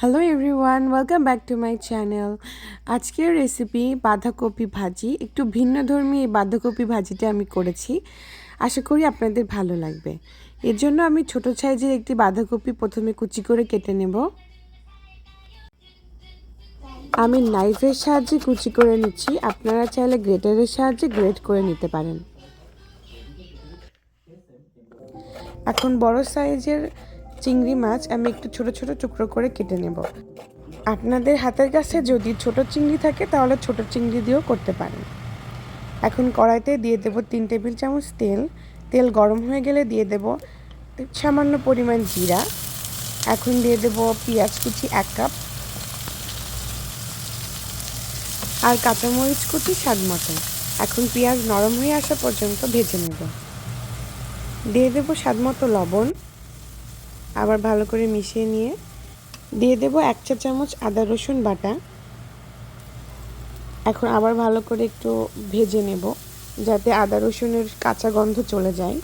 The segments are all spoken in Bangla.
Hello everyone welcome back to my channel আজকের রেসিপি বাঁধাকপি ভাজি। একটু ভিন্ন ধর্মী এই বাঁধাকপি ভাজিটা আমি করেছি। আশা করি আপনাদের ভালো লাগবে। এর জন্য আমি ছোট সাইজের একটি বাঁধাকপি প্রথমে কুচি করে কেটে নেব। আমি নাইফের সাহায্যে কুচি করে নিচ্ছি। আপনারা চাইলে গ্রেটারের সাহায্যে গ্রেট করে নিতে পারেন। এখন বড় সাইজের চিংড়ি মাছ আমি একটু ছোট ছোট টুকরো করে কেটে নেব। আপনাদের হাতের কাছে যদি ছোট চিংড়ি থাকে, তাহলে ছোট চিংড়ি দিয়েও করতে পারেন। এখন কড়াইতে দিয়ে দেব তিন টেবিল চামচ তেল। তেল গরম হয়ে গেলে দিয়ে দেব সামান্য পরিমাণ জিরা। এখন দিয়ে দেব পেঁয়াজ কুচি এক কাপ। আর কাঁচামরিচ কুচি স্বাদ মতো। এখন পেঁয়াজ নরম হয়ে আসা পর্যন্ত ভেজে নেব। দিয়ে দেবো স্বাদ মতো লবণ। আবার ভালো করে মিশিয়ে নিয়ে দিয়ে দেব এক চা চামচ আদা রসুন বাটা। এখন আবার ভালো করে একটু ভেজে নেব যাতে আদা রসুনের কাঁচা গন্ধ চলে যায়।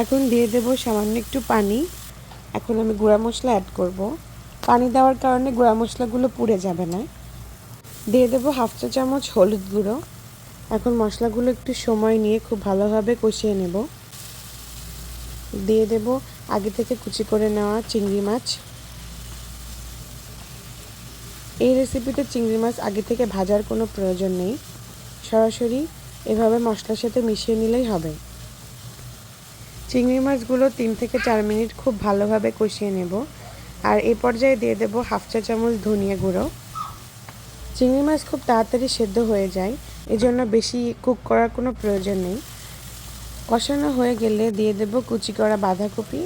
এখন দিয়ে দেব সামান্য একটু পানি। এখন আমি গুঁড়া মশলা অ্যাড করব। পানি দেওয়ার কারণে গুঁড়া মশলাগুলো পুড়ে যাবে না। দিয়ে দেবো হাফ চা চামচ হলুদ গুঁড়ো। এখন মশলাগুলো একটু সময় নিয়ে খুব ভালোভাবে কষিয়ে নেব। দিয়ে দেব আগে থেকে কুচি করে নেওয়া চিংড়ি মাছ। এই রেসিপিতে চিংড়ি মাছ আগে থেকে ভাজার কোনো প্রয়োজন নেই। সরাসরি এভাবে মশলার সাথে মিশিয়ে নিলেই হবে। চিংড়ি মাছগুলো তিন থেকে চার মিনিট খুব ভালোভাবে কষিয়ে নেব। আর এ পর্যায়ে দিয়ে দেব হাফ চা চামচ ধনিয়া গুঁড়ো। চিংড়ি মাছ খুব তাড়াতাড়ি সেদ্ধ হয়ে যায়। এজন্য বেশি কুক করার কোনো প্রয়োজন নেই। কষানো হয়ে গেলে দিয়ে দেব কুচি করা বাঁধাকপি।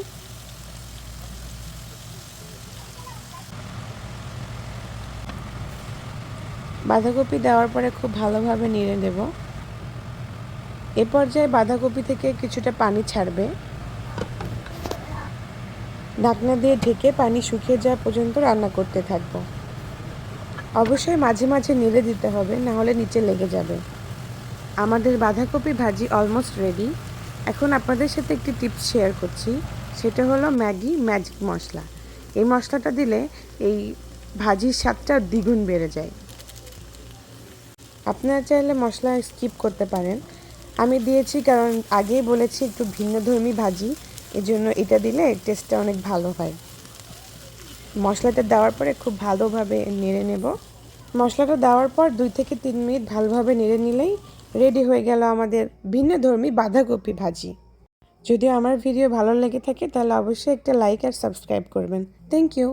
বাঁধাকপি দেওয়ার পরে খুব ভালোভাবে নেড়ে দেব। এ পর্যায়ে বাঁধাকপি থেকে কিছুটা পানি ছাড়বে। ঢাকনা দিয়ে ঢেকে পানি শুকিয়ে যাওয়া পর্যন্ত রান্না করতে থাকব। অবশ্যই মাঝে মাঝে নেড়ে দিতে হবে, না হলে নিচে লেগে যাবে। আমাদের বাঁধাকপি ভাজি অলমোস্ট রেডি এখন আপনাদের সাথে একটি টিপস শেয়ার করছি। সেটা হলো ম্যাগি ম্যাজিক মশলা। এই মশলাটা দিলে এই ভাজির স্বাদটা দ্বিগুণ বেড়ে যায়। আপনারা চাইলে মশলা স্কিপ করতে পারেন। আমি দিয়েছি কারণ আগেই বলেছি একটু ভিন্নধর্মী ভাজি, এজন্য এটা দিলে টেস্টটা অনেক ভালো হয়। মশলাটা দেওয়ার পরে খুব ভালোভাবে নেড়ে নেব। মশলাটা দেওয়ার পর দুই থেকে তিন মিনিট ভালোভাবে নেড়ে নিলেই রেডি হয়ে গেল আমাদের ভিন্ন ধর্মী বাঁধাকপি ভাজি। যদি আমার ভিডিও ভালো লেগে থাকে তাহলে অবশ্যই একটা লাইক আর সাবস্ক্রাইব করবেন। Thank you